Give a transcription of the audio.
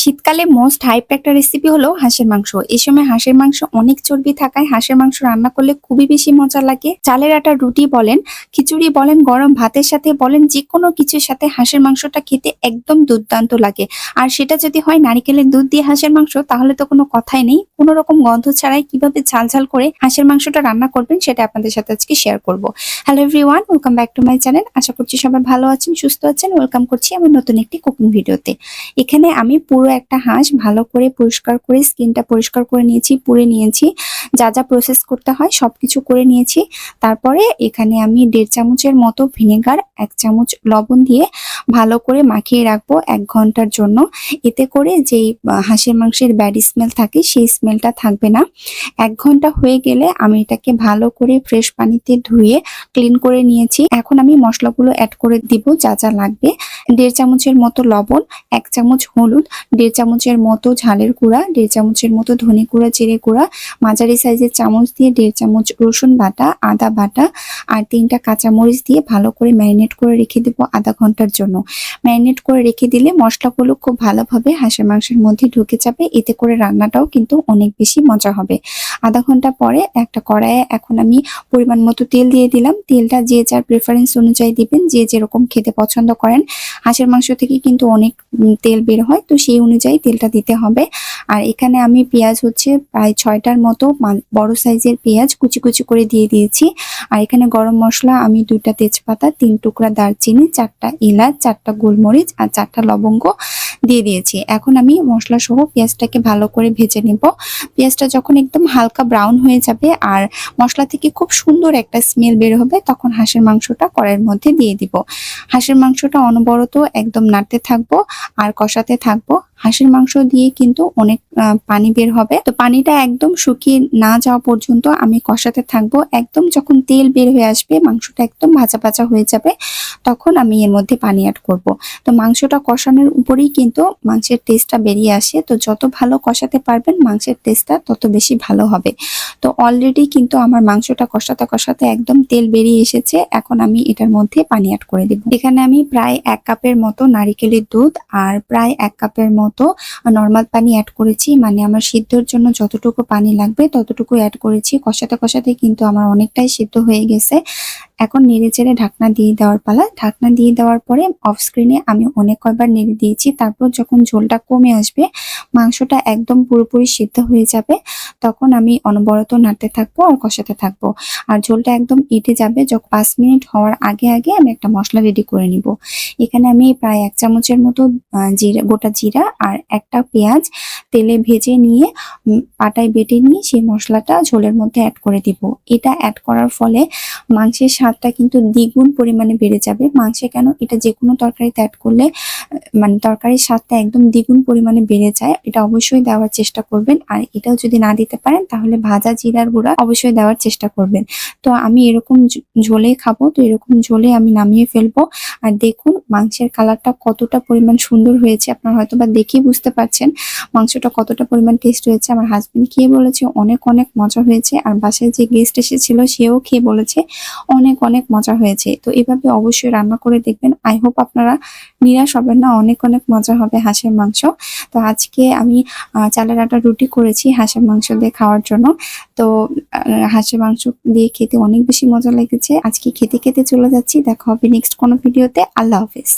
শীতকালে most hype একটা recipe হলো হাঁসের মাংস। এই সময় হাঁসের মাংস অনেক চর্বি থাকায় হাঁসের মাংস রান্না করলে খুবই বেশি মজা লাগে। চালের আটা রুটি বলেন, খিচুড়ি বলেন, গরম ভাতের সাথে বলেন যে কোনো কিছুর সাথে হাঁসের মাংসটা খেতে একদম দুর্দান্ত লাগে। আর সেটা যদি হয় নারিকেলের দুধ দিয়ে হাঁসের মাংস, তাহলে তো কোনো কথাই নেই। কোনো রকম গন্ধ ছাড়াই কীভাবে ঝাল ঝাল করে হাঁসের মাংসটা রান্না করবেন সেটা আপনাদের সাথে আজকে শেয়ার করব। Hello everyone welcome back to my channel আশা করছি সবাই ভালো আছেন, সুস্থ আছেন। ওয়েলকাম করছি আমার নতুন একটি কুকিং ভিডিওতে এখানে আমি পুরো একটা হাঁস ভালো করে পরিষ্কার করে, স্কিনটা পরিষ্কার করে নিয়েছি, পুড়ে নিয়েছি। যা যা প্রসেস করতে হয় সবকিছু করে নিয়েছি। তারপরে এখানে আমি দেড় চামচের মতো ভিনেগার এক চামচ লবণ দিয়ে ভালো করে মাখিয়ে রাখব এক ঘণ্টার জন্য। এতে করে যেই হাঁসের মাংসের ব্যাড স্মেল থাকে সেই স্মেলটা থাকবে না। এক ঘণ্টা হয়ে গেলে আমি এটাকে ভালো করে ফ্রেশ পানিতে ধুয়ে ক্লিন করে নিয়েছি। এখন আমি মশলাগুলো অ্যাড করে দিব যা যা লাগবে। দেড় চামচের মতো লবণ, এক চামচ হলুদ দেড় চামচের মতো ঝালের গুঁড়া, দেড় চামচের মতো ধনে গুঁড়া, জিরে গুঁড়া, মাঝারি সাইজের চামচ দিয়ে দেড় চামচ রসুন বাটা, আদা বাটা আর তিনটা কাঁচামরিচ দিয়ে ভালো করে ম্যারিনেট করে রেখে দেবো আধা ঘণ্টার জন্য। ম্যারিনেট করে রেখে দিলে মশলাগুলো খুব ভালোভাবে হাঁসের মাংসের মধ্যে ঢুকে যাবে, এতে করে রান্নাটাও কিন্তু অনেক বেশি মজা হবে। আধা ঘণ্টা পরে একটা কড়াইয়ে এখন আমি পরিমাণ মতো তেল দিয়ে দিলাম। তেলটা যে যার প্রেফারেন্স অনুযায়ী দিবেন, যে যেরকম খেতে পছন্দ করেন। হাঁসের মাংস থেকে কিন্তু অনেক তেল বের হয়, তো সেই অনুযায়ী তেলটা দিতে হবে। আর এখানে আমি পেঁয়াজ হচ্ছে প্রায় ছয়টার মতো বড় সাইজের পেঁয়াজ কুচি কুচি করে দিয়ে দিয়েছি। আর এখানে গরম মশলা আমি দুইটা তেজপাতা, তিন টুকরা দারচিনি, চারটা এলাচ, চারটা গোলমরিচ আর চারটা লবঙ্গ দিয়ে দিয়েছি। এখন আমি মশলা সহ পেঁয়াজটাকে ভালো করে ভেজে নেব। পেঁয়াজটা যখন একদম হালকা ব্রাউন হয়ে যাবে আর মশলা থেকে খুব সুন্দর একটা স্মেল বের হবে, তখন হাঁসের মাংসটা কড়াইয়ের মধ্যে দিয়ে দিব। হাঁসের মাংসটা অনবরত একদম নাড়তে থাকব আর কষাতে থাকব। হাঁসের মাংস দিয়ে কিন্তু অনেক পানি বের হবে। তো পানিটা একদম শুকিয়ে না যাওয়া পর্যন্ত আমি কষাতে থাকব। একদম যখন তেল বের হয়ে আসবে, মাংসটা একদম ভাজা ভাজা হয়ে যাবে, তখন আমি এর মধ্যে পানি অ্যাড করব। তো মাংসটা কষানোর উপরেই কিন্তু মাংসের টেস্টটা বেরিয়ে আসে। তো যত ভালো কষাতে পারবেন, মাংসের টেস্টটা তত বেশি ভালো হবে। তো অলরেডি কিন্তু আমার মাংসটা কষাতে কষাতে একদম তেল বেরিয়ে এসেছে। এখন আমি এটার মধ্যে পানি অ্যাড করে দেব। এখানে আমি প্রায় এক কাপের মতো নারিকেলের দুধ আর প্রায় এক কাপের মতো নর্মাল পানি অ্যাড করেছি। মানে আমার সিদ্ধর জন্য যতটুকু পানি লাগবে ততটুকু অ্যাড করেছি। কষাতে কষাতে কিন্তু আমার অনেকটাই সিদ্ধ হয়ে গেছে। এখন নেড়ে চেড়ে ঢাকনা দিয়ে দেওয়ার পালা। ঢাকনা দিয়ে দেওয়ার পরে অফ স্ক্রিনে আমি অনেক কয়বার নেড়ে দিয়েছি। তারপর যখন ঝোলটা কমে আসবে, মাংসটা একদম পুরোপুরি সিদ্ধ হয়ে যাবে, তখন আমি অনবরত নাড়তে থাকব আর কষাতে থাকব। আর ঝোলটা একদম এঁটে যাবে। যখন পাঁচ মিনিট হওয়ার আগে আগে আমি একটা মশলা রেডি করে নিব। এখানে আমি প্রায় এক চামচের মতো জিরা গোটা জিরা আর একটা পেঁয়াজ তেলে ভেজে নিয়ে পাটায় বেটে নিয়ে সেই মশলাটা ঝোলের মধ্যে অ্যাড করে দিব। এটা অ্যাড করার ফলে মাংসের স্বাদটা কিন্তু দ্বিগুণ পরিমাণে বেড়ে যাবে। মাংসে কেন? এটা যে কোনো তরকারিতে অ্যাড করলে মানে তরকারির স্বাদটা একদম দ্বিগুণ পরিমাণে বেড়ে যায়, এটা অবশ্যই দেওয়ার চেষ্টা করবেন। আর এটাও যদি না দিতে পারেন, তাহলে ভাজা জিরার গুঁড়া অবশ্যই দেওয়ার চেষ্টা করবেন। তো আমি এরকম ঝোলে খাব, তো এরকম ঝোলে আমি নামিয়ে ফেলব। আর দেখুন, মাংসের কালারটা কতটা পরিমাণ সুন্দর হয়েছে, আপনারা হয়তো বা দেখেই বুঝতে পারছেন মাংসটা কতটা পরিমাণ টেস্ট হয়েছে। আমার হাজবেন্ড খেয়ে বলেছে, অনেক অনেক মজা হয়েছে। আর বাসায় যে গেস্ট এসেছিল, সেও খেয়ে বলেছে, অনেক অনেক মজা হয়েছে। তো এভাবে অবশ্যই রান্না করে দেখবেন। আই হোপ আপনারা নিরাশ হবেন না অনেক অনেক মজা হবে হাঁসের মাংস। তো আজকে আমি চালের আটা রুটি করেছি হাঁসের মাংস দিয়ে খাওয়ার জন্য। তো হাঁসের মাংস দিয়ে খেতে অনেক বেশি মজা লেগেছে। আজকে খেতে খেতে চলে যাচ্ছি। দেখা হবে নেক্সট কোনো ভিডিওতে আল্লাহ হাফেজ।